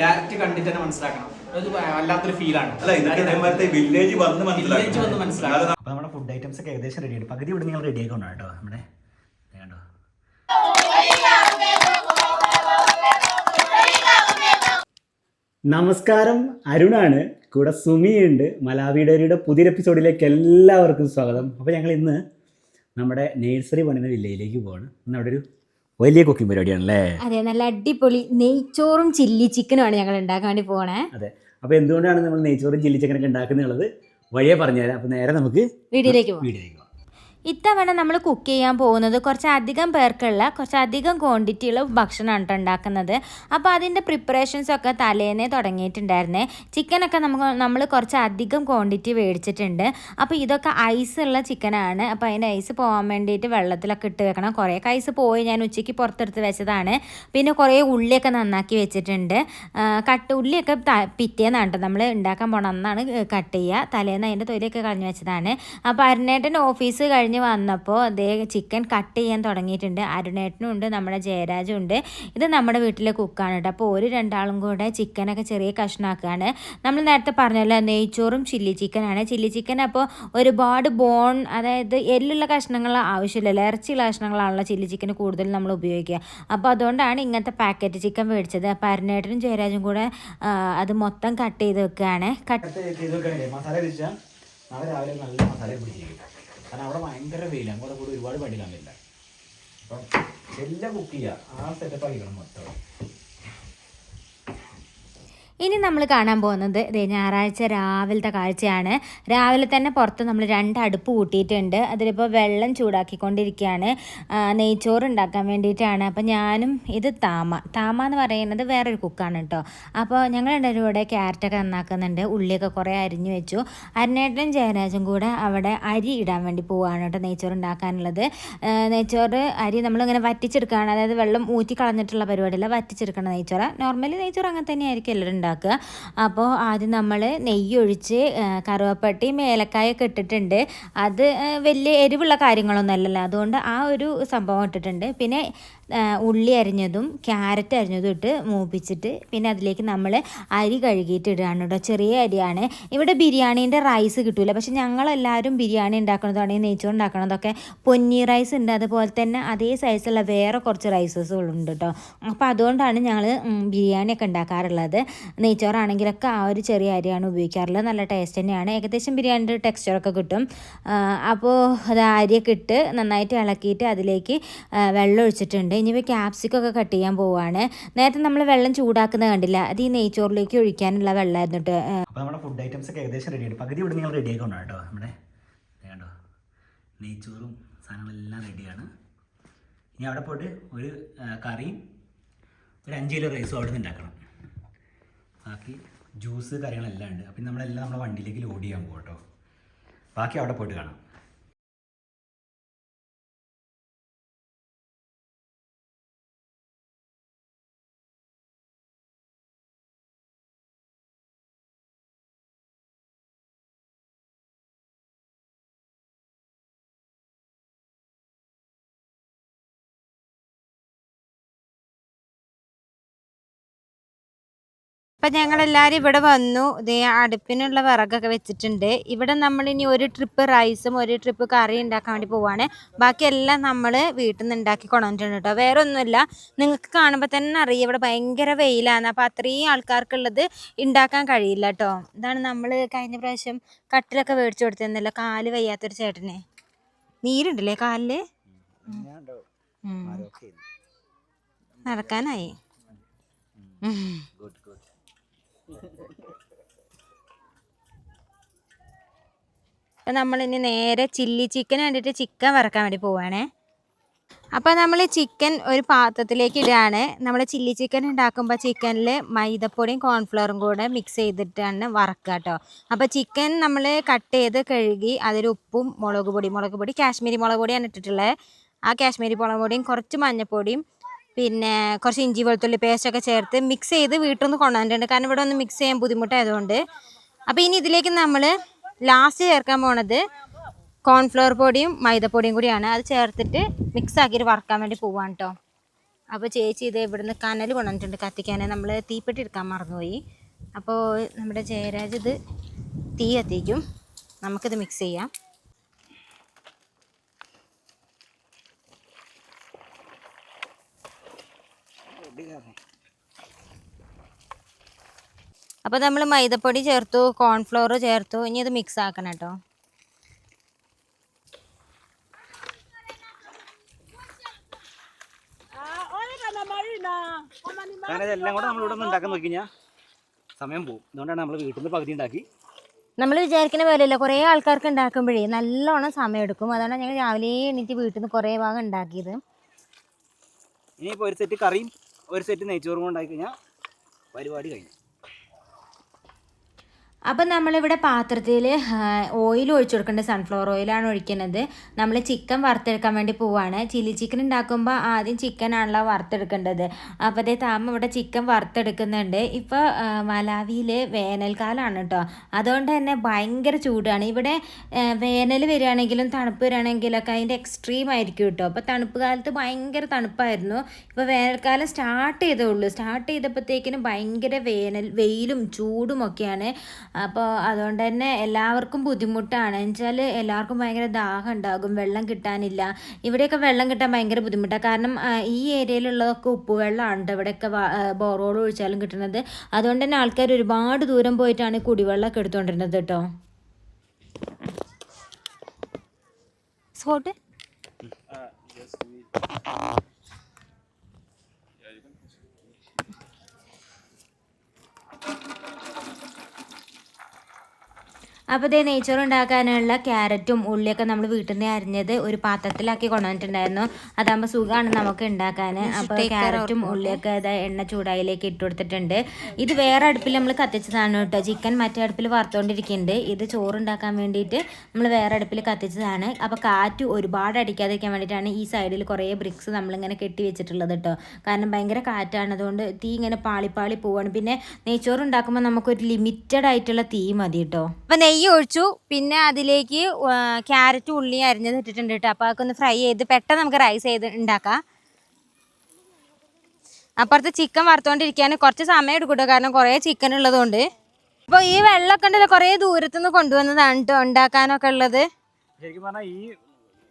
Direct കണ്ടിട്ട് തന്നെ മനസ്സിലാക്കണം. അത് വല്ലാത്തൊരു ഫീലാണ് അല്ല ഇതൊക്കെ വില്ലേജ് വന്ന് വില്ലേജ് വന്ന് മനസ്സിലാക്കണം. അപ്പോൾ നമ്മുടെ ഫുഡ് ഐറ്റംസ് ഒക്കെ ഏകദേശം റെഡിയാണ് പകുതി ഇവിടെ നിങ്ങൾ റെഡി ആയിക്കൊണ്ടോ കേട്ടോ നമ്മുടെ കണ്ടോ? നമസ്കാരം അരുണാണ്. കൂടെ സുമിയുണ്ട്. മലാവിഡേരിയുടെ പുതിയൊരു എപ്പിസോഡിലേക്ക് എല്ലാവർക്കും സ്വാഗതം. അപ്പൊ ഞങ്ങൾ ഇന്ന് നമ്മുടെ നേഴ്സറി പണിയുന്ന വില്ലയിലേക്ക് പോവാണ്. ഇന്ന് അവിടെ ഒരു വലിയ കുക്കിംഗ് പരിപാടിയാണല്ലേ? അതെ നല്ല അടിപൊളി നെയ്ച്ചോറും ചില്ലി ചിക്കനുമാണ് ഞങ്ങൾ ഉണ്ടാക്കാൻ വേണ്ടി പോണേ. അതെ. അപ്പോൾ എന്തുകൊണ്ടാണ് നമ്മൾ നെയ്ച്ചോറും ചില്ലി ചിക്കനൊക്കെ ഉണ്ടാക്കുന്നത് വഴിയെ പറഞ്ഞുതരാം. അപ്പോൾ നേരെ നമുക്ക് വീട്ടിലേക്ക് വീട്ടിലേക്ക് ഇത്തവണ നമ്മൾ കുക്ക് ചെയ്യാൻ പോകുന്നത് കുറച്ചധികം പേർക്കുള്ള കുറച്ചധികം ക്വാണ്ടിറ്റിയുള്ള ഭക്ഷണമാണ് കേട്ടോ ഉണ്ടാക്കുന്നത്. അപ്പോൾ അതിന്റെ പ്രിപ്പറേഷൻസൊക്കെ തലേന്നേ തുടങ്ങിയിട്ടുണ്ടായിരുന്നേ. ചിക്കനൊക്കെ നമുക്ക് നമ്മൾ കുറച്ച് അധികം ക്വാണ്ടിറ്റി മേടിച്ചിട്ടുണ്ട് അപ്പോൾ ഇതൊക്കെ ഐസ് ഉള്ള ചിക്കനാണ് അപ്പോൾ അതിന്റെ ഐസ് പോകാൻ വേണ്ടിയിട്ട് വെള്ളത്തിലൊക്കെ ഇട്ട് വെക്കണം. കുറേ ഐസ് പോയി ഞാൻ ഉച്ചയ്ക്ക് പുറത്തെടുത്ത് വെച്ചതാണ്. പിന്നെ കുറേ ഉള്ളിയൊക്കെ നന്നാക്കി വെച്ചിട്ടുണ്ട്. കട്ട് ഉള്ളിയൊക്കെ പിറ്റേന്നാണ് കേട്ടോ നമ്മൾ ഉണ്ടാക്കാൻ പോകണം അന്നാണ് കട്ട് ചെയ്യുക. തലേന്ന് അതിന്റെ തൊലിയൊക്കെ കളഞ്ഞു വെച്ചതാണ്. അപ്പോൾ അരുണേട്ടൻ ഓഫീസ് കഴിഞ്ഞ് വന്നപ്പോൾ അതേ ചിക്കൻ കട്ട് ചെയ്യാൻ തുടങ്ങിയിട്ടുണ്ട്. അരുണേട്ടനും ഉണ്ട് നമ്മുടെ ജയരാജും ഉണ്ട്. ഇത് നമ്മുടെ വീട്ടിലെ കുക്കാണ് കേട്ടോ. അപ്പോൾ ഒരു രണ്ടാളും കൂടെ ചിക്കനൊക്കെ ചെറിയ കഷ്ണാക്കുകയാണ് നമ്മൾ നേരത്തെ പറഞ്ഞല്ലോ നെയ്ച്ചോറും ചില്ലി ചിക്കനാണ്. ചില്ലി ചിക്കൻ അപ്പോൾ ഒരുപാട് ബോൺ അതായത് എല്ലുള്ള കഷ്ണങ്ങൾ ആവശ്യമില്ലല്ലോ. ഇറച്ചിയുള്ള കഷ്ണങ്ങളാണല്ലോ ചില്ലി ചിക്കൻ കൂടുതൽ നമ്മൾ ഉപയോഗിക്കുക. അപ്പോൾ അതുകൊണ്ടാണ് ഇങ്ങനത്തെ പാക്കറ്റ് ചിക്കൻ മേടിച്ചത്. അപ്പോൾ അരുണേട്ടനും ജയരാജും കൂടെ അത് മൊത്തം കട്ട് ചെയ്ത് വെക്കുകയാണ്. കട്ട് ചെയ്ത് വെക്കുകയാണ്. മസാല നാളെ രാവിലെ നല്ല മസാല പിടിച്ചിരിക്കും. കാരണം അവിടെ ഭയങ്കര വെയിലാണ് അങ്ങോട്ട് കൂടെ ഒരുപാട് പടി കാണില്ല അപ്പം എല്ലാം കുക്ക് ചെയ്യുക ആ സെറ്റപ്പ് ആക്കിക്കണം മൊത്തം. ഇനി നമ്മൾ കാണാൻ പോകുന്നത് ഇതേ ഞായറാഴ്ച രാവിലത്തെ കാഴ്ചയാണ്. രാവിലെ തന്നെ പുറത്ത് നമ്മൾ രണ്ട് അടുപ്പ് കൂട്ടിയിട്ടുണ്ട്. അതിലിപ്പോൾ വെള്ളം ചൂടാക്കിക്കൊണ്ടിരിക്കുകയാണ്. നെയ്ച്ചോറ് ഉണ്ടാക്കാൻ വേണ്ടിയിട്ടാണ്. അപ്പോൾ ഞാനും ഇത് താമ. താമ എന്ന് പറയുന്നത് വേറൊരു കുക്കാണ് കേട്ടോ. അപ്പോൾ ഞങ്ങൾ രണ്ടുപേരും ഇവിടെ ക്യാരറ്റൊക്കെ നന്നാക്കുന്നുണ്ട്. ഉള്ളിയൊക്കെ കുറേ അരിഞ്ഞു വെച്ചു. അരിനേട്ടനും ജയരാജും കൂടെ അവിടെ അരി ഇടാൻ വേണ്ടി പോവുകയാണ് കേട്ടോ നെയ്ച്ചോറ് ഉണ്ടാക്കാനുള്ളത്. നെയ്ച്ചോറ് അരി നമ്മളിങ്ങനെ വറ്റിച്ചെടുക്കുകയാണ്. അതായത് വെള്ളം ഊറ്റി കളഞ്ഞിട്ടുള്ള പരിപാടിയല്ല വറ്റിച്ചെടുക്കണം നെയ്ച്ചോറ്. നോർമലി നെയ്ച്ചോറ് അങ്ങനെ തന്നെ ആയിരിക്കും എല്ലാവരും ഉണ്ടാക്കുക. അപ്പോൾ ആദ്യം നമ്മൾ നെയ്യൊഴിച്ച് ഒഴിച്ച് മേലക്കായൊക്കെ ഇട്ടിട്ടുണ്ട്. അത് വലിയ എരിവുള്ള കാര്യങ്ങളൊന്നും അല്ലല്ലോ അതുകൊണ്ട് ആ ഒരു സംഭവം ഇട്ടിട്ടുണ്ട്. പിന്നെ ഉള്ളി അരിഞ്ഞതും ക്യാരറ്റ് അരിഞ്ഞതും ഇട്ട് മൂപ്പിച്ചിട്ട് പിന്നെ അതിലേക്ക് നമ്മൾ അരി കഴുകിയിട്ട് ഇടുകയാണ് കേട്ടോ. ചെറിയ അരിയാണ്. ഇവിടെ ബിരിയാണീന്റെ റൈസ് കിട്ടൂല. പക്ഷെ ഞങ്ങളെല്ലാവരും ബിരിയാണി ഉണ്ടാക്കണതാണെങ്കിൽ നെയ്ച്ചോറ് ഉണ്ടാക്കണതൊക്കെ പൊന്നി റൈസ് ഉണ്ട്. അതുപോലെ തന്നെ അതേ സൈസുള്ള വേറെ കുറച്ച് റൈസസുകളുണ്ട് കേട്ടോ. അപ്പോൾ അതുകൊണ്ടാണ് ഞങ്ങൾ ബിരിയാണിയൊക്കെ ഉണ്ടാക്കാറുള്ളത്. നെയ്ച്ചോറാണെങ്കിലൊക്കെ ആ ഒരു ചെറിയ അരിയാണ് ഉപയോഗിക്കാറുള്ളത്. നല്ല ടേസ്റ്റ് തന്നെയാണ്. ഏകദേശം ബിരിയാണിന്റെ ടെക്സ്ചറൊക്കെ കിട്ടും. അപ്പോൾ അത് അരിയൊക്കെ ഇട്ട് നന്നായിട്ട് ഇളക്കിയിട്ട് അതിലേക്ക് വെള്ളം ഒഴിച്ചിട്ടുണ്ട്. ഇനിയിപ്പോൾ ക്യാപ്സിക്കൊക്കെ കട്ട് ചെയ്യാൻ പോവുകയാണ് നേരത്തെ നമ്മൾ വെള്ളം ചൂടാക്കുന്നത് കണ്ടില്ല. അത് ഈ നെയ്ച്ചോറിലേക്ക് ഒഴിക്കാനുള്ള വെള്ളമായിരുന്നു കേട്ടോ അപ്പോൾ നമ്മുടെ ഫുഡ് ഐറ്റംസ് ഒക്കെ ഏകദേശം റെഡിയാണ് പകുതി ഇവിടെ നിങ്ങൾ റെഡി ആക്കണം കേട്ടോ നമ്മുടെ. ദേ കണ്ടോ? നെയ്ച്ചോറും സാധനങ്ങളെല്ലാം റെഡിയാണ് ഇനി അവിടെ പോയിട്ട് ഒരു കറിയും ഒരു അഞ്ച് കിലോ റൈസും അവിടെ നിന്ന് ഉണ്ടാക്കണം. ബാക്കി ജ്യൂസ് കാര്യങ്ങളെല്ലാം ഉണ്ട്. അപ്പം നമ്മളെല്ലാം നമ്മുടെ വണ്ടിയിലേക്ക് ലോഡ് ചെയ്യാൻ പോകും കേട്ടോ ബാക്കി അവിടെ പോയിട്ട് കാണാം. അപ്പം ഞങ്ങളെല്ലാവരും ഇവിടെ വന്നു. ഇതേ അടുപ്പിനുള്ള വിറകൊക്കെ വെച്ചിട്ടുണ്ട്. ഇവിടെ നമ്മൾ ഇനി ഒരു ട്രിപ്പ് റൈസും ഒരു ട്രിപ്പ് കറി ഉണ്ടാക്കാൻ വേണ്ടി പോവാണ്. ബാക്കിയെല്ലാം നമ്മൾ വീട്ടിൽ നിന്ന് ഉണ്ടാക്കി കൊണ്ടുവന്നിട്ടുണ്ട് കേട്ടോ. വേറെ ഒന്നുമില്ല നിങ്ങൾക്ക് കാണുമ്പോൾ തന്നെ അറിയാം ഇവിടെ ഭയങ്കര വെയിലാണ്. അപ്പോൾ അത്രയും ആൾക്കാർക്കുള്ളത് ഉണ്ടാക്കാൻ കഴിയില്ല കേട്ടോ. ഇതാണ് നമ്മൾ കഴിഞ്ഞ പ്രാവശ്യം കട്ടിലൊക്കെ മേടിച്ചു കൊടുത്തിരുന്നല്ലോ കാൽ വയ്യാത്തൊരു ചേട്ടനെ. നീരുണ്ടല്ലേ കാലിൽ. നടക്കാനായി. ഉം. അപ്പം നമ്മളിനി നേരെ ചില്ലി ചിക്കൻ വേണ്ടിയിട്ട് ചിക്കൻ വറക്കാൻ വേണ്ടി പോവാണേ. അപ്പോൾ നമ്മൾ ചിക്കൻ ഒരു പാത്രത്തിലേക്ക് ഇടുകയാണ് നമ്മൾ ചില്ലി ചിക്കൻ ഉണ്ടാക്കുമ്പോൾ ചിക്കനിൽ മൈദപ്പൊടിയും കോൺഫ്ലവറും കൂടെ മിക്സ് ചെയ്തിട്ടാണ് വറക്കുക കേട്ടോ അപ്പോൾ ചിക്കൻ നമ്മൾ കട്ട് ചെയ്ത് കഴുകി അതിൽ ഉപ്പും മുളക് പൊടി മുളക് പൊടി കാശ്മീരി മുളക് പൊടിയാണ് ഇട്ടിട്ടുള്ളത്. ആ കാശ്മീരി മുളക് പൊടിയും കുറച്ച് മഞ്ഞൾപ്പൊടിയും പിന്നെ കുറച്ച് ഇഞ്ചി വെളുത്തുള്ളി പേസ്റ്റൊക്കെ ചേർത്ത് മിക്സ് ചെയ്ത് വീട്ടിൽ നിന്ന് കൊണ്ടുവന്നിട്ടുണ്ട്. കാരണം ഇവിടെ ഒന്ന് മിക്സ് ചെയ്യാൻ ബുദ്ധിമുട്ടായതുകൊണ്ട്. അപ്പോൾ ഇനി ഇതിലേക്ക് നമ്മൾ ലാസ്റ്റ് ചേർക്കാൻ പോണത് കോൺഫ്ലവർ പൊടിയും മൈദപ്പൊടിയും കൂടിയാണ്. അത് ചേർത്തിട്ട് മിക്സ് ആക്കിയിട്ട് വറക്കാൻ വേണ്ടി പോവാണ് കേട്ടോ അപ്പോൾ ചേച്ചി ഇത് ഇവിടുന്ന് കനൽ കൊണ്ടുവന്നിട്ടുണ്ട് കത്തിക്കാൻ നമ്മൾ തീപ്പെട്ടി എടുക്കാൻ മറന്നുപോയി. അപ്പോൾ നമ്മുടെ ജയരാജ് ഇത് തീ കത്തിക്കും. നമുക്കിത് മിക്സ് ചെയ്യാം. അപ്പോൾ നമ്മൾ മൈദപ്പൊടി ചേർത്തു കോൺഫ്ലോർ ചേർത്തു ഇനി ഇത് മിക്സ് ആക്കണം കേട്ടോ കാരണം ഇതെല്ലാം കൂടെ നമ്മളിവിടെ നിന്ന് ഉണ്ടാക്കാൻ നോക്കി കഴിഞ്ഞാൽ സമയം പോകും അതുകൊണ്ടാണ് നമ്മൾ വീട്ടിൽ നിന്ന് പകുതി ഉണ്ടാക്കി. നമ്മൾ വിചാരിക്കുന്ന പോലെയല്ല കുറേ ആൾക്കാർക്ക് ഉണ്ടാക്കുമ്പോഴേ നല്ലോണം സമയം എടുക്കും. അതാണ് ഞങ്ങൾ രാവിലെ എണീറ്റ് വീട്ടിൽ നിന്ന് കുറേ ഭാഗം ഉണ്ടാക്കിയത്. ഇനിയിപ്പോൾ ഒരു സെറ്റ് കറിയും ഒരു സെറ്റ് നെയ്ച്ചോറും കൊണ്ടാക്കി കഴിഞ്ഞാൽ പരിപാടി കഴിഞ്ഞു. അപ്പം നമ്മളിവിടെ പാത്രത്തിൽ ഓയിൽ ഒഴിച്ചു കൊടുക്കേണ്ടത് സൺഫ്ലവർ ഓയിലാണ് ഒഴിക്കുന്നത് നമ്മൾ ചിക്കൻ വറുത്തെടുക്കാൻ വേണ്ടി പോവാണ്. ചില്ലി ചിക്കൻ ഉണ്ടാക്കുമ്പോൾ ആദ്യം ചിക്കനാണല്ലോ വറുത്തെടുക്കേണ്ടത്. അപ്പോൾ അതേ താമ ഇവിടെ ചിക്കൻ വറുത്തെടുക്കുന്നുണ്ട്. ഇപ്പോൾ മലാവിയിൽ വേനൽക്കാലമാണ് കേട്ടോ അതുകൊണ്ട് തന്നെ ഭയങ്കര ചൂടാണ്. ഇവിടെ വേനൽ വരികയാണെങ്കിലും തണുപ്പ് വരികയാണെങ്കിലൊക്കെ അതിന്റെ എക്സ്ട്രീം ആയിരിക്കും കേട്ടോ അപ്പോൾ തണുപ്പ് കാലത്ത് ഭയങ്കര തണുപ്പായിരുന്നു. ഇപ്പോൾ വേനൽക്കാലം സ്റ്റാർട്ട് ചെയ്തേ ഉള്ളൂ. സ്റ്റാർട്ട് ചെയ്തപ്പോഴത്തേക്കിനും ഭയങ്കര വേനൽ വെയിലും ചൂടും ഒക്കെയാണ് അപ്പോൾ അതുകൊണ്ട് തന്നെ എല്ലാവർക്കും ബുദ്ധിമുട്ടാണ്. എന്നുവെച്ചാൽ എല്ലാവർക്കും ഭയങ്കര ദാഹം ഉണ്ടാകും വെള്ളം കിട്ടാനില്ല. ഇവിടെയൊക്കെ വെള്ളം കിട്ടാൻ ഭയങ്കര ബുദ്ധിമുട്ടാണ് കാരണം ഈ ഏരിയയിലുള്ളതൊക്കെ ഉപ്പുവെള്ളമാണ് ഇവിടെയൊക്കെ ബോറോൾ ഒഴിച്ചാലും കിട്ടുന്നത്. അതുകൊണ്ട് തന്നെ ആൾക്കാർ ഒരുപാട് ദൂരം പോയിട്ടാണ് കുടിവെള്ളമൊക്കെ എടുത്തുകൊണ്ടിരുന്നത് കേട്ടോ. സ്പോട്ട് അപ്പോൾ ഇതേ നെയ്ച്ചോറ് ഉണ്ടാക്കാനുള്ള ക്യാരറ്റും ഉള്ളിയൊക്കെ നമ്മൾ വീട്ടിൽ നിന്ന് അരിഞ്ഞത് ഒരു പാത്രത്തിലാക്കി കൊണ്ടുവന്നിട്ടുണ്ടായിരുന്നു. അതാകുമ്പോൾ സുഖമാണ് നമുക്ക് ഉണ്ടാക്കാൻ അപ്പോൾ ക്യാരറ്റും ഉള്ളിയൊക്കെ ഇതാ എണ്ണ ചൂടായിലേക്ക് ഇട്ട് കൊടുത്തിട്ടുണ്ട്. ഇത് വേറെ അടുപ്പിൽ നമ്മൾ കത്തിച്ചതാണ് കേട്ടോ. ചിക്കൻ മറ്റേ അടുപ്പിൽ വറുത്തുകൊണ്ടിരിക്കുന്നുണ്ട് ഇത് ചോറ് ഉണ്ടാക്കാൻ വേണ്ടിയിട്ട് നമ്മൾ വേറെ അടുപ്പിൽ കത്തിച്ചതാണ്. അപ്പോൾ കാറ്റ് ഒരുപാട് അടിക്കാതിരിക്കാൻ വേണ്ടിയിട്ടാണ് ഈ സൈഡിൽ കുറേ ബ്രിക്സ് നമ്മളിങ്ങനെ കെട്ടി വെച്ചിട്ടുള്ളത് കേട്ടോ. കാരണം ഭയങ്കര കാറ്റാണ്. അതുകൊണ്ട് തീ ഇങ്ങനെ പാളിപ്പാളി പോവാണ്. പിന്നെ നെയ്ച്ചോറ് ഉണ്ടാക്കുമ്പോൾ നമുക്കൊരു ലിമിറ്റഡ് ആയിട്ടുള്ള തീ മതി കേട്ടോ. അപ്പോൾ നെയ്യ് ഒഴിച്ചു പിന്നെ അതിലേക്ക് ക്യാരറ്റ് ഉള്ളി അരിഞ്ഞത് ഇട്ടിട്ടുണ്ട് കേട്ടോ. അപ്പോൾ അതൊക്കെ ഒന്ന് ഫ്രൈ ചെയ്ത് പെട്ടെന്ന് നമുക്ക് റൈസ് ചെയ്ത് ഉണ്ടാക്കാം. അപ്പുറത്ത് ചിക്കൻ വറുത്തോണ്ടിരിക്കാൻ കുറച്ച് സമയം എടുക്കും കേട്ടോ കാരണം കുറേ ചിക്കൻ ഉള്ളതുകൊണ്ട്. അപ്പോൾ ഈ വെള്ളമൊക്കെ ഉണ്ടല്ലോ കുറേ ദൂരത്തുനിന്ന് കൊണ്ടുവന്നതാണ് കേട്ടോ. ഉണ്ടാക്കാനൊക്കെ ഉള്ളത്. ശരിക്കും പറഞ്ഞാൽ ഈ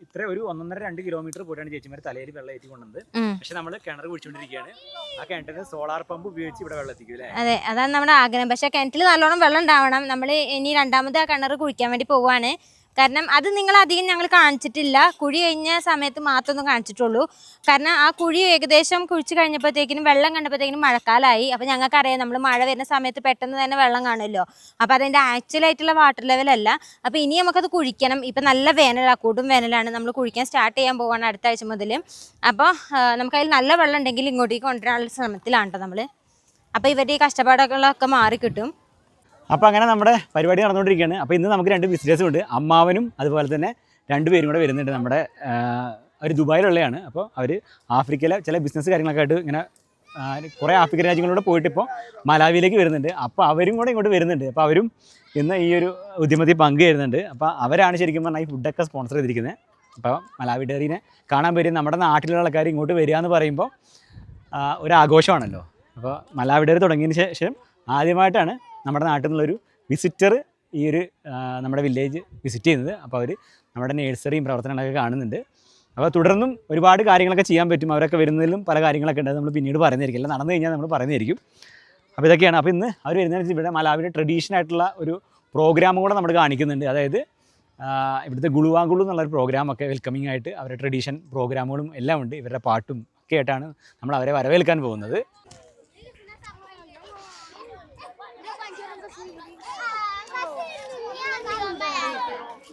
ഇത്ര ഒരു ഒന്നൊന്നര രണ്ട് കിലോമീറ്റർ പോയിട്ടാണ് ചേച്ചിമാർ തലയിൽ വെള്ളം ഏറ്റി കൊണ്ടത് പക്ഷെ നമ്മൾ കിണർ കുഴിച്ചുകൊണ്ടിരിക്കുകയാണ് ആ കിണറ്റിന് സോളാർ പമ്പ് ഉപയോഗിച്ച് ഇവിടെ വെള്ളം എത്തിക്കും അല്ലേ? അതെ അതാണ് നമ്മുടെ ആഗ്രഹം. പക്ഷെ കിണറ്റിൽ നല്ലോണം വെള്ളം ഉണ്ടാവണം. നമ്മൾ ഇനി രണ്ടാമത് ആ കിണർ കുഴിക്കാൻ വേണ്ടി പോവാണ്. കാരണം അത് നിങ്ങൾ അധികം ഞങ്ങൾ കാണിച്ചിട്ടില്ല. കുഴി കഴിഞ്ഞ സമയത്ത് മാത്രമൊന്നും കാണിച്ചിട്ടുള്ളൂ. കാരണം ആ കുഴി ഏകദേശം കുഴിച്ച് കഴിഞ്ഞപ്പോഴത്തേക്കിനും വെള്ളം കണ്ടപ്പോഴത്തേക്കിനും മഴക്കാലമായി അപ്പോൾ ഞങ്ങൾക്കറിയാം നമ്മൾ മഴ വരുന്ന സമയത്ത് പെട്ടെന്ന് തന്നെ വെള്ളം കാണുമല്ലോ. അപ്പോൾ അതിന്റെ ആക്ച്വലായിട്ടുള്ള വാട്ടർ ലെവലല്ല അപ്പോൾ ഇനി നമുക്കത് കുഴിക്കണം. ഇപ്പം നല്ല വേനലാണ് കൂടും വേനലാണ് നമ്മൾ കുഴിക്കാൻ സ്റ്റാർട്ട് ചെയ്യാൻ പോവാണ് അടുത്ത ആഴ്ച മുതൽ അപ്പോൾ നമുക്കതിൽ നല്ല വെള്ളം ഉണ്ടെങ്കിൽ ഇങ്ങോട്ടേക്ക് കൊണ്ടുവരാനുള്ള ശ്രമത്തിലാണ് കേട്ടോ നമ്മൾ അപ്പോൾ ഇവരുടെ ഈ കഷ്ടപ്പാടുകളൊക്കെ മാറിക്കിട്ടും. അപ്പോൾ അങ്ങനെ നമ്മുടെ പരിപാടി നടന്നുകൊണ്ടിരിക്കുകയാണ്. അപ്പോൾ ഇന്ന് നമുക്ക് രണ്ട് വിസിറ്റേഴ്സും ഉണ്ട്. അമ്മാവനും അതുപോലെ തന്നെ രണ്ടുപേരും കൂടെ വരുന്നുണ്ട് നമ്മുടെ അവർ ദുബായിലുള്ളതാണ് അപ്പോൾ അവർ ആഫ്രിക്കയിലെ ചില ബിസിനസ് കാര്യങ്ങളൊക്കെ ആയിട്ട് ഇങ്ങനെ കുറേ ആഫ്രിക്കൻ രാജ്യങ്ങളിലൂടെ പോയിട്ട് ഇപ്പോൾ മലാവിയിലേക്ക് വരുന്നുണ്ട്. അപ്പോൾ അവരും കൂടെ ഇങ്ങോട്ട് വരുന്നുണ്ട്. അപ്പോൾ അവരും ഇന്ന് ഈ ഒരു ഉദ്യമത്തിൽ പങ്കുചേരുന്നുണ്ട്. അപ്പോൾ അവരാണ് ശരിക്കും പറഞ്ഞാൽ ഈ ഫുഡൊക്കെ സ്പോൺസർ ചെയ്തിരിക്കുന്നത് അപ്പോൾ മലാവി ഡേറിനെ കാണാൻ വരും നമ്മുടെ നാട്ടിലുള്ള ആൾക്കാർ ഇങ്ങോട്ട് വരിക എന്ന് പറയുമ്പോൾ ഒരു ആഘോഷമാണല്ലോ. അപ്പോൾ മലാവി ഡയറി തുടങ്ങിയതിന് ശേഷം ആദ്യമായിട്ടാണ് നമ്മുടെ നാട്ടിൽ നിന്നുള്ളൊരു വിസിറ്റർ ഈ ഒരു നമ്മുടെ വില്ലേജ് വിസിറ്റ് ചെയ്യുന്നത്. അപ്പോൾ അവർ നമ്മുടെ നേഴ്സറിയും പ്രവർത്തനങ്ങളൊക്കെ കാണുന്നുണ്ട്. അപ്പോൾ തുടർന്നും ഒരുപാട് കാര്യങ്ങളൊക്കെ ചെയ്യാൻ പറ്റും. അവരൊക്കെ വരുന്നതിലും പല കാര്യങ്ങളൊക്കെ ഉണ്ട്. നമ്മൾ പിന്നീട് പറയുന്നതായിരിക്കും. അല്ല നടന്നു കഴിഞ്ഞാൽ നമ്മൾ പറയുന്നതായിരിക്കും. അപ്പോൾ ഇതൊക്കെയാണ്. അപ്പോൾ ഇന്ന് അവർ വരുന്നതിനനുസരിച്ച് ഇവിടെ മലാവിന്റെ ട്രഡീഷണൽ ആയിട്ടുള്ള ഒരു പ്രോഗ്രാം കൂടെ നമ്മൾ കാണിക്കുന്നുണ്ട്. അതായത് ഇവിടുത്തെ ഗുളുവാങ്കുളു എന്നുള്ളൊരു പ്രോഗ്രാമൊക്കെ വെൽക്കമിങ് ആയിട്ട് അവരുടെ ട്രഡീഷൻ പ്രോഗ്രാമുകളും എല്ലാം ഉണ്ട്. ഇവരുടെ പാട്ടും ഒക്കെ ആയിട്ടാണ് നമ്മൾ അവരെ വരവേൽക്കാൻ പോകുന്നത്.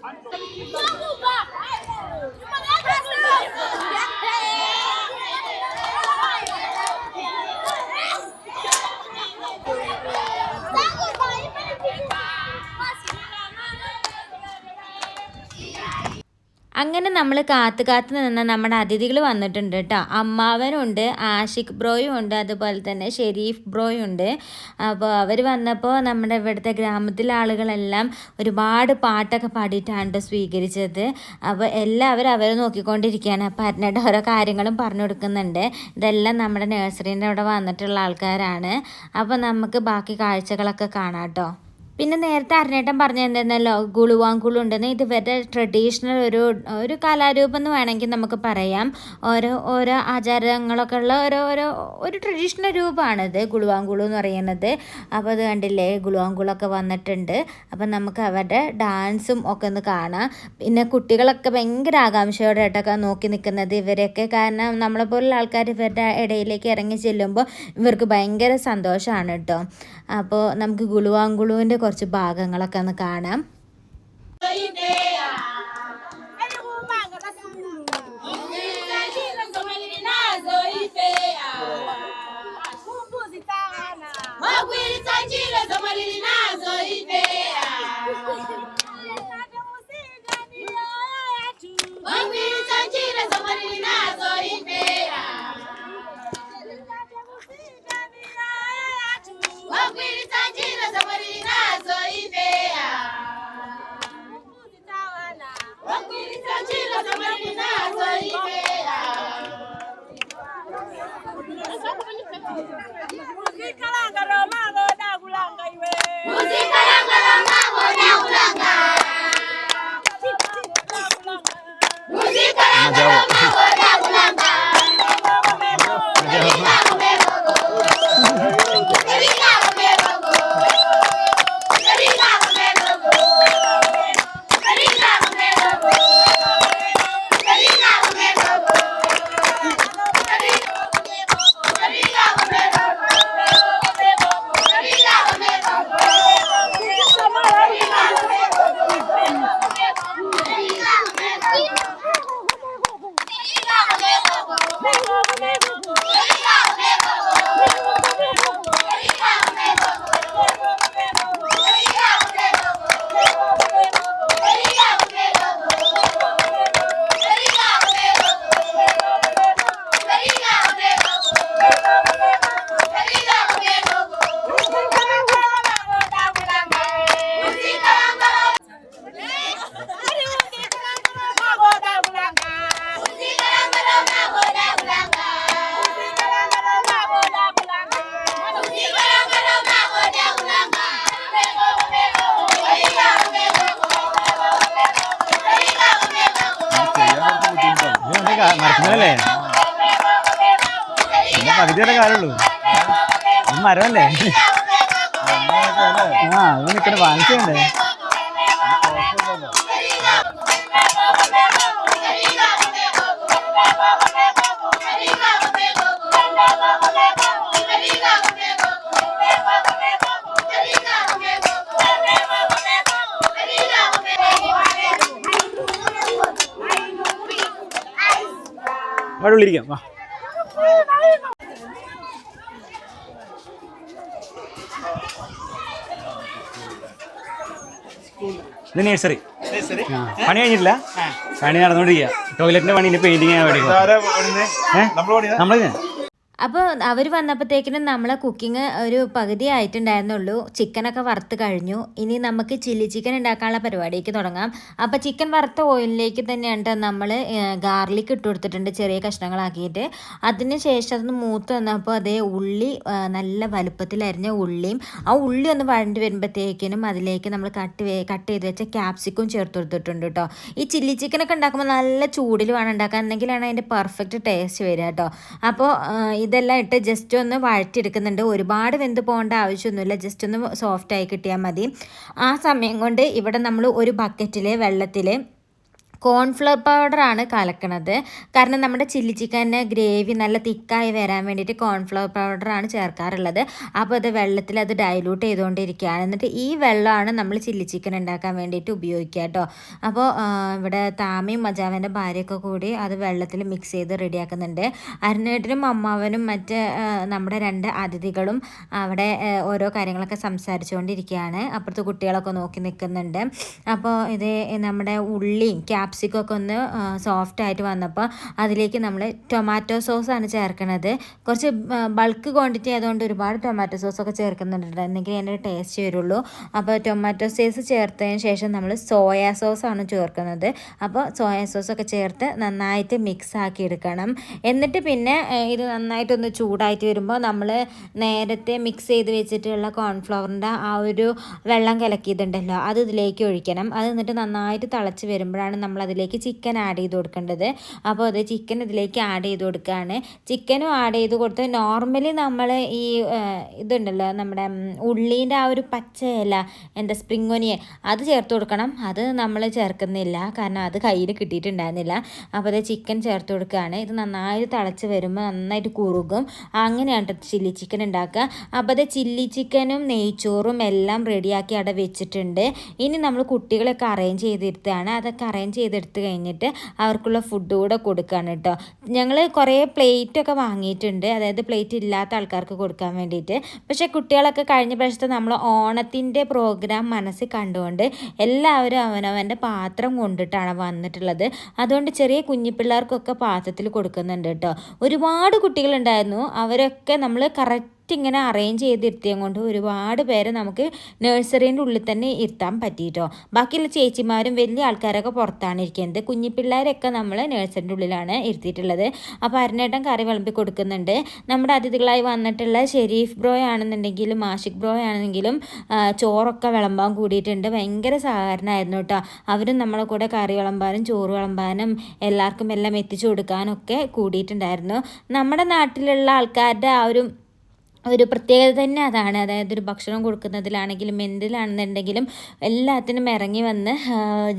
아不吧, അങ്ങനെ നമ്മൾ കാത്തു കാത്തു നിന്ന നമ്മുടെ അതിഥികൾ വന്നിട്ടുണ്ട് കേട്ടോ. അമ്മാവനുണ്ട് ആഷിഖ് ബ്രോയും ഉണ്ട് അതുപോലെ തന്നെ ഷെരീഫ് ബ്രോയും ഉണ്ട്. അപ്പോൾ അവർ വന്നപ്പോൾ നമ്മുടെ ഇവിടുത്തെ ഗ്രാമത്തിലെ ആളുകളെല്ലാം ഒരുപാട് പാട്ടൊക്കെ പാടിയിട്ടാണ് ട്ടോ സ്വീകരിച്ചത്. അപ്പോൾ എല്ലാവരും അവരെ നോക്കിക്കൊണ്ടിരിക്കുകയാണ്. അപ്പോൾ അരുണയുടെ ഓരോ കാര്യങ്ങളും പറഞ്ഞു കൊടുക്കുന്നുണ്ട്. ഇതെല്ലാം നമ്മുടെ നഴ്സറീന്റെ അവിടെ വന്നിട്ടുള്ള ആൾക്കാരാണ്. അപ്പോൾ നമുക്ക് ബാക്കി കാഴ്ചകളൊക്കെ കാണാം കേട്ടോ പിന്നെ നേരത്തെ അരനേട്ടൻ പറഞ്ഞ എന്തായിരുന്നല്ലോ ഗുളുവാങ്കുളു ഉണ്ടെന്ന് ഇത് ഇവരുടെ ട്രഡീഷണൽ ഒരു ഒരു കലാരൂപം എന്ന് വേണമെങ്കിൽ നമുക്ക് പറയാം. ഓരോ ഓരോ ആചാരങ്ങളൊക്കെ ഉള്ള ഓരോ ഓരോ ഒരു ട്രഡീഷണൽ രൂപമാണിത് ഗുളുവാങ്കുളു എന്ന് പറയുന്നത്. അപ്പോൾ അത് കണ്ടില്ലേ ഗുളുവാങ്കുളൊക്കെ വന്നിട്ടുണ്ട്. അപ്പം നമുക്ക് അവരുടെ ഡാൻസും ഒക്കെ ഒന്ന് കാണാം. പിന്നെ കുട്ടികളൊക്കെ ഭയങ്കര ആകാംക്ഷയോടെ ആയിട്ടൊക്കെ നോക്കി നിൽക്കുന്നത് ഇവരൊക്കെ കാരണം നമ്മളെ പോലുള്ള ആൾക്കാർ ഇവരുടെ ഇടയിലേക്ക് ഇറങ്ങി ചെല്ലുമ്പോൾ ഇവർക്ക് ഭയങ്കര സന്തോഷമാണ് കേട്ടോ. അപ്പോൾ നമുക്ക് ഗുളുവാങ്കുളുവിന്റെ കുറച്ച് ഭാഗങ്ങളൊക്കെ ഒന്ന് കാണാം. പകുതി വരെ കാര്യമുള്ളൂ ഇത് മരമല്ലേ? ആ അത് നിൽക്കണ വാങ്ങിക്കണ്ടേ അവിടെ ഉള്ളിരിക്കാം വാ. ഇത് നേഴ്സറി പണി കഴിഞ്ഞിട്ടില്ല? പണി നടന്നുകൊണ്ടിരിക്കുക. ടോയ്ലറ്റിന്റെ പണിയിൽ പെയിന്റിങ് ചെയ്യാൻ വേണ്ടി നമ്മൾ അപ്പോൾ അവർ വന്നപ്പോഴത്തേക്കിനും നമ്മളെ കുക്കിംഗ് ഒരു പകുതി ആയിട്ടുണ്ടായിരുന്നുള്ളൂ. ചിക്കനൊക്കെ വറുത്ത് കഴിഞ്ഞു. ഇനി നമുക്ക് ചില്ലി ചിക്കൻ ഉണ്ടാക്കാനുള്ള പരിപാടിക്ക് തുടങ്ങാം. അപ്പോൾ ചിക്കൻ വറുത്ത ഓയിലിലേക്ക് തന്നെയാണ് നമ്മൾ ഗാർലിക് ഇട്ട് കൊടുത്തിട്ടുണ്ട് ചെറിയ കഷ്ണങ്ങളാക്കിയിട്ട്. അതിന് ശേഷം അതൊന്ന് മൂത്ത് വന്നപ്പോൾ അതേ ഉള്ളി നല്ല വലുപ്പത്തിൽ അരിഞ്ഞ ഉള്ളിയും ആ ഉള്ളി ഒന്ന് വഴണ്ടി വരുമ്പോഴത്തേക്കിനും അതിലേക്ക് നമ്മൾ കട്ട് കട്ട് ചെയ്ത് വെച്ച ക്യാപ്സിക്കും ചേർത്ത് കൊടുത്തിട്ടുണ്ട് കേട്ടോ ഈ ചില്ലി ചിക്കനൊക്കെ ഉണ്ടാക്കുമ്പോൾ നല്ല ചൂടിൽ വേണം ഉണ്ടാക്കാൻ. എന്നെങ്കിലാണ് അതിന്റെ പെർഫെക്റ്റ് ടേസ്റ്റ് വരിക കേട്ടോ അപ്പോൾ ഇതെല്ലാം ഇട്ട് ജസ്റ്റ് ഒന്ന് വഴറ്റിയെടുക്കുന്നുണ്ട്. ഒരുപാട് വെന്ത് പോകേണ്ട ആവശ്യമൊന്നുമില്ല. ജസ്റ്റ് ഒന്ന് സോഫ്റ്റായി കിട്ടിയാൽ മതി. ആ സമയം കൊണ്ട് ഇവിടെ നമ്മൾ ഒരു ബക്കറ്റിൽ വെള്ളത്തിൽ കോൺഫ്ലവർ പൗഡറാണ് കലക്കണത്. കാരണം നമ്മുടെ ചില്ലി ചിക്കന് ഗ്രേവി നല്ല തിക്കായി വരാൻ വേണ്ടിയിട്ട് കോൺഫ്ലവർ പൗഡറാണ് ചേർക്കാറുള്ളത്. അപ്പോൾ അത് വെള്ളത്തിൽ അത് ഡൈലൂട്ട് ചെയ്തുകൊണ്ടിരിക്കുകയാണ്. എന്നിട്ട് ഈ വെള്ളമാണ് നമ്മൾ ചില്ലി ചിക്കൻ ഉണ്ടാക്കാൻ വേണ്ടിയിട്ട് ഉപയോഗിക്കുക കേട്ടോ. അപ്പോൾ ഇവിടെ താമയും മജാവന്റെ ഭാര്യയൊക്കെ കൂടി അത് വെള്ളത്തിൽ മിക്സ് ചെയ്ത് റെഡിയാക്കുന്നുണ്ട്. അരുണേട്ടനും അമ്മാവനും മറ്റ് നമ്മുടെ രണ്ട് അതിഥികളും അവിടെ ഓരോ കാര്യങ്ങളൊക്കെ സംസാരിച്ചുകൊണ്ടിരിക്കുകയാണ്. അപ്പുറത്ത് കുട്ടികളൊക്കെ നോക്കി നിൽക്കുന്നുണ്ട്. അപ്പോൾ ഇത് നമ്മുടെ ഉള്ളിയും ക്യാപ്സിക്കം ഒക്കെ ഒന്ന് സോഫ്റ്റ് ആയിട്ട് വന്നപ്പോൾ അതിലേക്ക് നമ്മൾ ടൊമാറ്റോ സോസാണ് ചേർക്കുന്നത് കുറച്ച് ബൾക്ക് ക്വാണ്ടിറ്റി ആയതുകൊണ്ട് ഒരുപാട് ടൊമാറ്റോ സോസ് ഒക്കെ ചേർക്കുന്നുണ്ട്. എന്നെങ്കിൽ അതിന്റെ ടേസ്റ്റ് വരുള്ളൂ. അപ്പോൾ ടൊമാറ്റോ സോസ് ചേർത്തതിന് ശേഷം നമ്മൾ സോയാ സോസാണ് ചേർക്കുന്നത്. അപ്പോൾ സോയാ സോസൊക്കെ ചേർത്ത് നന്നായിട്ട് മിക്സ് ആക്കി എടുക്കണം. എന്നിട്ട് പിന്നെ ഇത് നന്നായിട്ടൊന്ന് ചൂടായിട്ട് വരുമ്പോൾ നമ്മൾ നേരത്തെ മിക്സ് ചെയ്ത് വെച്ചിട്ടുള്ള കോൺഫ്ലവറിന്റെ ആ ഒരു വെള്ളം കലക്കിയതുണ്ടല്ലോ അത് ഇതിലേക്ക് ഒഴിക്കണം. അത് എന്നിട്ട് നന്നായിട്ട് തിളച്ച് വരുമ്പോഴാണ് നമ്മൾ അതിലേക്ക് ചിക്കൻ ആഡ് ചെയ്ത് കൊടുക്കേണ്ടത്. അപ്പോൾ അത് ചിക്കൻ ഇതിലേക്ക് ആഡ് ചെയ്ത് കൊടുക്കുകയാണ് ചിക്കനും ആഡ് ചെയ്ത് കൊടുത്ത് നോർമലി നമ്മൾ ഈ ഇതുണ്ടല്ലോ നമ്മുടെ ഉള്ളീന്റെ ആ ഒരു പച്ചയല്ല എന്താ സ്പ്രിംഗ് ഒനിയൻ അത് ചേർത്ത് കൊടുക്കണം. അത് നമ്മൾ ചേർക്കുന്നില്ല. കാരണം അത് കയ്യിൽ കിട്ടിയിട്ടുണ്ടായിരുന്നില്ല. അപ്പോൾ അത് ചിക്കൻ ചേർത്ത് കൊടുക്കുകയാണ് ഇത് നന്നായിട്ട് തിളച്ച് വരുമ്പോൾ നന്നായിട്ട് കുറുകും. അങ്ങനെയാണ് ചില്ലി ചിക്കൻ ഉണ്ടാക്കുക. അപ്പോൾ അത് ചില്ലി ചിക്കനും നെയ്ച്ചോറും എല്ലാം റെഡിയാക്കി അവിടെ വെച്ചിട്ടുണ്ട്. ഇനി നമ്മൾ കുട്ടികളൊക്കെ അറേഞ്ച് ചെയ്തിരുത്താണ്. അതൊക്കെ അറേഞ്ച് ചെയ്തെടുത്ത് കഴിഞ്ഞിട്ട് അവർക്കുള്ള ഫുഡ് കൂടെ കൊടുക്കുകയാണ് കേട്ടോ ഞങ്ങൾ കുറേ പ്ലേറ്റൊക്കെ വാങ്ങിയിട്ടുണ്ട്. അതായത് പ്ലേറ്റ് ഇല്ലാത്ത ആൾക്കാർക്ക് കൊടുക്കാൻ വേണ്ടിയിട്ട്. പക്ഷേ കുട്ടികളൊക്കെ കഴിഞ്ഞ പ്രാവശ്യത്തെ നമ്മൾ ഓണത്തിന്റെ പ്രോഗ്രാം മനസ്സിൽ കണ്ടുകൊണ്ട് എല്ലാവരും അവനവന്റെ പാത്രം കൊണ്ടിട്ടാണ് വന്നിട്ടുള്ളത്. അതുകൊണ്ട് ചെറിയ കുഞ്ഞു പിള്ളേർക്കൊക്കെ പാത്രത്തിൽ കൊടുക്കുന്നുണ്ട് കേട്ടോ ഒരുപാട് കുട്ടികളുണ്ടായിരുന്നു. അവരൊക്കെ നമ്മൾ കറക്റ്റ് ഇങ്ങനെ അറേഞ്ച് ചെയ്തിരുത്തിയും കൊണ്ട് ഒരുപാട് പേരെ നമുക്ക് നഴ്സറീന്റെ ഉള്ളിൽ തന്നെ ഇരുത്താൻ പറ്റിയിട്ടോ. ബാക്കിയുള്ള ചേച്ചിമാരും വലിയ ആൾക്കാരൊക്കെ പുറത്താണ് ഇരിക്കുന്നത്. കുഞ്ഞി പിള്ളേരൊക്കെ നമ്മൾ നഴ്സറിന്റെ ഉള്ളിലാണ് ഇരുത്തിയിട്ടുള്ളത്. അപ്പോൾ അരനേട്ടം കറി വിളമ്പി കൊടുക്കുന്നുണ്ട്. നമ്മുടെ അതിഥികളായി വന്നിട്ടുള്ള ഷെരീഫ് ബ്രോ ആണെന്നുണ്ടെങ്കിലും ആഷിഖ് ബ്രോ ആണെന്നെങ്കിലും ചോറൊക്കെ വിളമ്പാൻ കൂടിയിട്ടുണ്ട്. ഭയങ്കര സഹകരണമായിരുന്നു കേട്ടോ. അവരും നമ്മളെ കൂടെ കറി വിളമ്പാനും ചോറ് വിളമ്പാനും എല്ലാവർക്കും എല്ലാം എത്തിച്ചു കൊടുക്കാനൊക്കെ കൂടിയിട്ടുണ്ടായിരുന്നു. നമ്മുടെ നാട്ടിലുള്ള ആൾക്കാരുടെ ആ ഒരു ഒരു പ്രത്യേകത തന്നെ അതാണ്. അതായത് ഒരു ഭക്ഷണം കൊടുക്കുന്നതിലാണെങ്കിലും എന്തിലാണെന്നുണ്ടെങ്കിലും എല്ലാത്തിനും ഇറങ്ങി വന്ന്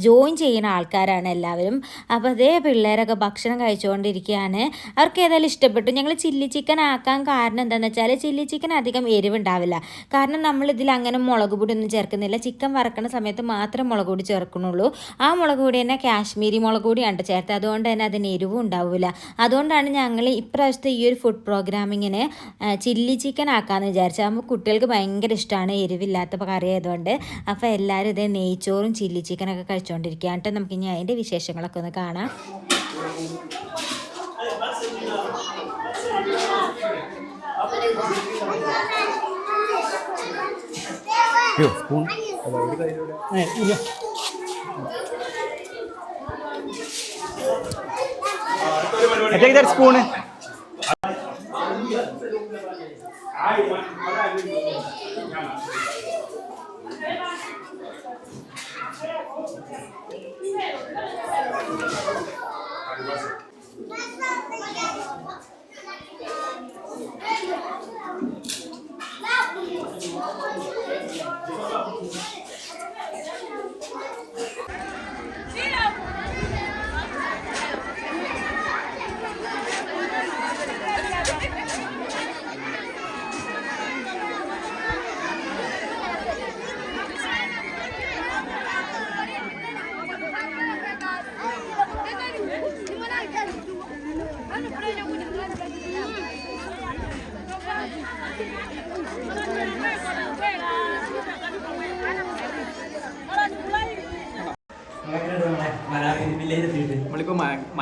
ജോയിൻ ചെയ്യുന്ന ആൾക്കാരാണ് എല്ലാവരും. അപ്പോൾ അതേ പിള്ളേരൊക്കെ ഭക്ഷണം കഴിച്ചുകൊണ്ടിരിക്കുകയാണ്. അവർക്ക് ഏതായാലും ഇഷ്ടപ്പെട്ടു. ഞങ്ങൾ ചില്ലി ചിക്കൻ ആക്കാൻ കാരണം എന്താണെന്ന് വെച്ചാൽ ചില്ലി ചിക്കൻ അധികം എരിവുണ്ടാവില്ല. കാരണം നമ്മളിതിൽ അങ്ങനെ മുളക് പൊടി ഒന്നും ചേർക്കുന്നില്ല. ചിക്കൻ വറക്കുന്ന സമയത്ത് മാത്രം മുളക് പൊടി ചേർക്കണുള്ളൂ ആ മുളക് പൊടി തന്നെ കാശ്മീരി മുളക് പൊടിയാണ് ചേർത്ത് അതുകൊണ്ട് തന്നെ അതിന് എരിവും ഉണ്ടാവില്ല. അതുകൊണ്ടാണ് ഞങ്ങൾ ഇപ്രാവശ്യത്തെ ഈ ഒരു ഫുഡ് പ്രോഗ്രാമിങ്ങിന് ചില്ലി ചിക്കൻ ആക്കാമെന്ന് വിചാരിച്ചു. നമുക്ക് കുട്ടികൾക്ക് ഭയങ്കര ഇഷ്ടമാണ് എരിവില്ലാത്ത കറി ആയതുകൊണ്ട്. അപ്പോൾ എല്ലാവരും ഇതേ നെയ്ച്ചോറും ചില്ലി ചിക്കനൊക്കെ കഴിച്ചുകൊണ്ടിരിക്കുകയാണ് എന്നിട്ട് നമുക്ക് ഇനി അതിന്റെ വിശേഷങ്ങളൊക്കെ ഒന്ന് കാണാം. സ്പൂൺ. സ്പൂണ്.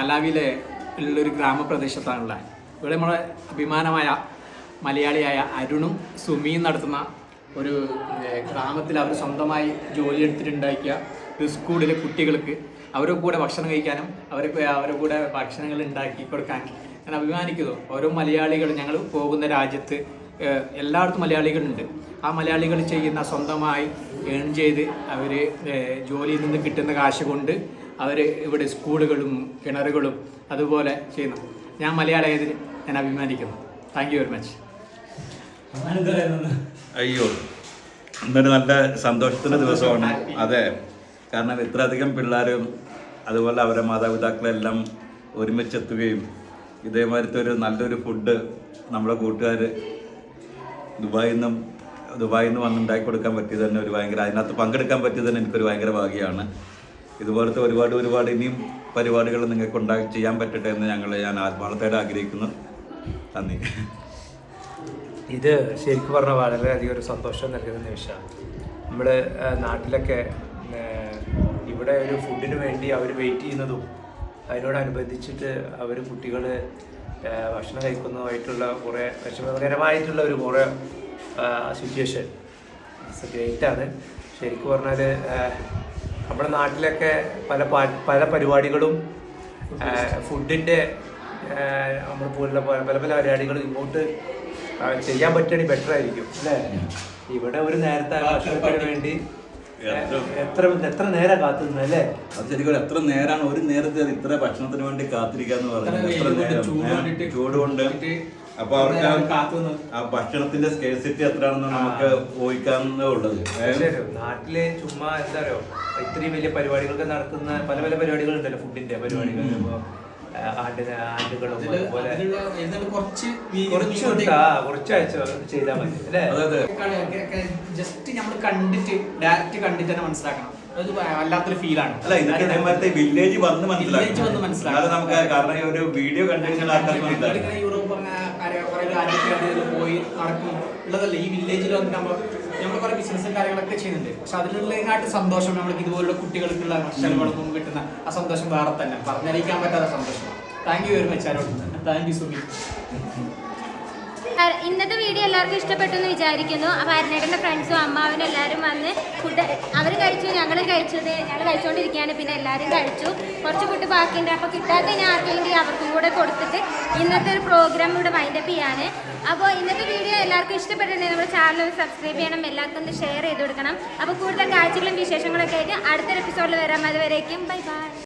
മലാവിയിലെ ഉള്ളൊരു ഗ്രാമപ്രദേശത്താണുള്ളത്. ഇവിടെ നമ്മളെ അഭിമാനമായ മലയാളിയായ അരുണും സുമിയും നടത്തുന്ന ഒരു ഗ്രാമത്തിൽ അവർ സ്വന്തമായി ജോലി എടുത്തിട്ടുണ്ടാക്കിയ ഒരു സ്കൂളിലെ കുട്ടികൾക്ക് അവരുടെ കൂടെ ഭക്ഷണം കഴിക്കാനും അവർക്ക് അവരുടെ കൂടെ ഭക്ഷണങ്ങൾ ഉണ്ടാക്കി കൊടുക്കാൻ ഞാൻ അഭിമാനിക്കുന്നു. ഓരോ മലയാളികൾ ഞങ്ങൾ പോകുന്ന രാജ്യത്ത് എല്ലായിടത്തും മലയാളികളുണ്ട്. ആ മലയാളികൾ ചെയ്യുന്ന സ്വന്തമായി ഏൺ ചെയ്ത് അവർ ജോലിയിൽ നിന്ന് കിട്ടുന്ന കാശ് കൊണ്ട് അവർ ഇവിടെ സ്കൂളുകളും കിണറുകളും അതുപോലെ ചെയ്യുന്നു. ഞാൻ മലയാളിയായതിന് ഞാൻ അഭിമാനിക്കുന്നു. താങ്ക് യു വെരി മച്ച് അയ്യോ ഇന്നൊരു നല്ല സന്തോഷത്തിന്റെ ദിവസമാണ്. അതെ കാരണം ഇത്രയധികം പിള്ളേരും അതുപോലെ അവരെ മാതാപിതാക്കളെല്ലാം ഒരുമിച്ചെത്തുകയും ഇതേമാതിരത്തെ ഒരു നല്ലൊരു ഫുഡ് നമ്മുടെ കൂട്ടുകാർ ദുബായിൽ നിന്നും ദുബായിൽ നിന്ന് വന്നുണ്ടാക്കി കൊടുക്കാൻ പറ്റിയത് തന്നെ ഒരു ഭയങ്കര അതിനകത്ത് പങ്കെടുക്കാൻ പറ്റിയത് തന്നെ എനിക്കൊരു ഭയങ്കര ഭാഗ്യമാണ്. ഇതുപോലത്തെ ഒരുപാട് ഒരുപാട് ഇനിയും പരിപാടികൾ നിങ്ങൾക്ക് ഉണ്ടാക്കി ചെയ്യാൻ പറ്റട്ടെ എന്ന് ഞങ്ങൾ ഞാൻ ആത്മാർത്ഥമായിട്ട് ആഗ്രഹിക്കുന്നു. നന്ദി. ഇത് ശരിക്കും പറഞ്ഞാൽ വളരെയധികം ഒരു സന്തോഷം നൽകുന്ന നിമിഷമാണ്. നമ്മൾ നാട്ടിലൊക്കെ ഇവിടെ ഒരു ഫുഡിന് വേണ്ടി അവർ വെയിറ്റ് ചെയ്യുന്നതും അതിനോടനുബന്ധിച്ചിട്ട് അവർ കുട്ടികൾ ഭക്ഷണം കഴിക്കുന്നതുമായിട്ടുള്ള കുറേ വിഷമകരമായിട്ടുള്ള ഒരു കുറേ സിറ്റുവേഷൻ ഗ്രേറ്റാണ് ശരിക്കും പറഞ്ഞാൽ നമ്മുടെ നാട്ടിലൊക്കെ പല പല പരിപാടികളും ഫുഡിന്റെ നമ്മൾ പോലുള്ള പല പല പരിപാടികൾ പരിപാടികളും ഇങ്ങോട്ട് ചെയ്യാൻ പറ്റുകയാണെങ്കിൽ ബെറ്റർ ആയിരിക്കും. അല്ലേ? ഇവിടെ ഒരു നേരത്തെ ഭക്ഷണത്തിന് വേണ്ടി എത്ര എത്ര നേരം കാത്തുനിന്നു അല്ലേ? അത് ശരിക്കും എത്ര നേരാണ് ഒരു നേരത്തെ ഇത്ര ഭക്ഷണത്തിന് വേണ്ടി കാത്തിരിക്കാന്ന് എത്ര നേരം ചൂട് കൊണ്ട് അപ്പൊ അവർക്ക് ആ ഭക്ഷണത്തിന്റെ സ്കേസിറ്റി എത്രയാണെന്ന് നമുക്ക് ഊഹിക്കാവുന്നേ ഉള്ളത്. നാട്ടിൽ ചുമ്മാ എന്താ പറയുക ഇത്രയും വലിയ പരിപാടികളൊക്കെ നടക്കുന്ന പല പല പരിപാടികൾ ഉണ്ടല്ലോ ഫുഡിന്റെ പരിപാടികൾ ആണ്ടുകളും ചെയ്താൽ മതി അല്ലേ? ജസ്റ്റ് നമ്മൾ കണ്ടിട്ട് ഡയറക്റ്റ് കണ്ടിട്ട് തന്നെ മനസ്സിലാക്കണം. വല്ലാത്തൊരു ഫീലാണ് അല്ല ഇതൊക്കെ ഇതേമാരത്തെ വില്ലേജ് വന്ന് Village വന്ന് മനസ്സിലാക്കണം. എന്നാലും നമുക്ക് കാരണം ഒരു വീഡിയോ കണ്ടു കഴിഞ്ഞാൽ ആൾക്കാർക്ക് മനസ്സിലാക്കും ഞങ്ങളിങ്ങനെ യൂറോപ്പ് അങ്ങനെ കുറേ പോയി നടക്കും. ഉള്ളതല്ല? ഈ വില്ലേജിൽ വന്നിട്ട് നമ്മൾ നമ്മൾ കുറെ ബിസിനസ്സും കാര്യങ്ങളൊക്കെ ചെയ്യുന്നുണ്ട്. പക്ഷെ അതിനുള്ളതിനായിട്ട് സന്തോഷം നമ്മൾക്ക് ഇതുപോലുള്ള കുട്ടികൾക്കുള്ള ചെലവുകളൊന്നും കിട്ടുന്ന ആ സന്തോഷം വേറെ തന്നെ. പറഞ്ഞറിയിക്കാൻ പറ്റാത്ത സന്തോഷം. താങ്ക് യു വെരി മച്ച് ആരോട്. താങ്ക് യു ആ, ഇന്നത്തെ വീഡിയോ എല്ലാവർക്കും ഇഷ്ടപ്പെട്ടു എന്ന് വിചാരിക്കുന്നു. അപ്പോൾ അരുണേട്ടന്റെ ഫ്രണ്ട്സും അമ്മാവനും എല്ലാവരും വന്ന് ഫുഡ് അവർ കഴിച്ചു ഞങ്ങളും കഴിച്ചത് ഞങ്ങൾ കഴിച്ചുകൊണ്ടിരിക്കുകയാണ് പിന്നെ എല്ലാവരും കഴിച്ചു. കുറച്ച് ഫുഡ് ബാക്കിയുണ്ട്. അപ്പോൾ കിട്ടാത്ത ഞാൻ ആർക്കെങ്കിലും അവർക്കും കൂടെ കൊടുത്തിട്ട് ഇന്നത്തെ ഒരു പ്രോഗ്രാം ഇവിടെ വൈൻഡപ്പ് ചെയ്യാണ്. അപ്പോൾ ഇന്നത്തെ വീഡിയോ എല്ലാവർക്കും ഇഷ്ടപ്പെട്ടിട്ടുണ്ടെങ്കിൽ നമ്മുടെ ചാനൽ സബ്സ്ക്രൈബ് ചെയ്യണം. എല്ലാവർക്കും ഒന്ന് ഷെയർ ചെയ്ത് കൊടുക്കണം. അപ്പോൾ കൂടുതൽ കാഴ്ചകളും വിശേഷങ്ങളൊക്കെ ആയിട്ട് അടുത്തൊരു എപ്പിസോഡിൽ വരാം. അതുവരേക്കും ബൈ ബൈ